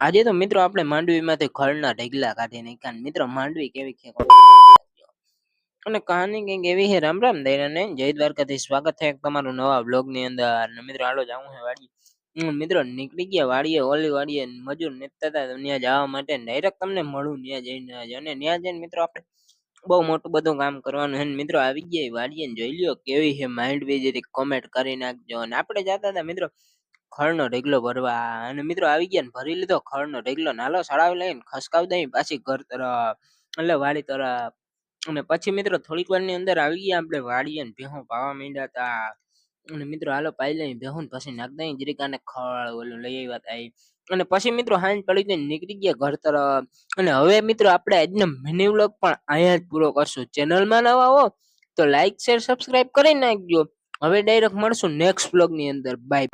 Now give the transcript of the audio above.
આજે તો મિત્રો આપણે માંડવીમાંથી ખળના ઢગલા કાઢી નાખ્યા મિત્રો માંડવી કેવી છે અને કહાની કંઈક એવી છે, રામ રામ દૈરાને જય દ્વારકાથી સ્વાગત થાય તમારું નવા બ્લોગની અંદર મિત્રો હાલો જાવું છે વાડી મિત્રો નીકળી ગયા વાડીએ, ઓલી વાડીએ મજૂર નેતા હતા ત્યાં જવા માટે ડાયરેક્ટ તમને મળું ત્યાં જઈને. અને ત્યાં જઈને મિત્રો આપણે બહુ મોટું બધું કામ કરવાનું છે મિત્રો આવી ગયા વાડીએ જોઈ લ્યો કેવી છે માંડવી જેથી કોમેન્ટ કરી નાખજો. અને આપણે જતા હતા મિત્રો ખળનો ઢગલો ભરવા અને મિત્રો આવી ગયા ભરી લીધો, ખળનો ઢગલો નાલો સળાવી લઈને ખસકાવી દઈ પાછી ઘર તરફ, એટલે વાડી તરફ અને પછી મિત્રો થોડીક વારની અંદર આવી ગયા આપણે વાડીએ ને ભેહું પાવા માંડ્યા હતા અને મિત્રો હાલો પાઈ લઈ ભેહું પછી નાખ દઈ જરીકાને ખળ ઓલું લઈ આવ્યા હતા અને પછી મિત્રો હાંજ પડી ગઈ નીકળી ગયા ઘર તરફ અને હવે મિત્રો આપણે આજનો મિની વ્લોગ પણ અહીંયા જ પૂરો કરશું. ચેનલમાં નવા હો તો લાઈક શેર સબસ્ક્રાઇબ કરી નાખજો. હવે ડાયરેક્ટ મળશું નેક્સ્ટ વ્લોગની અંદર. બાય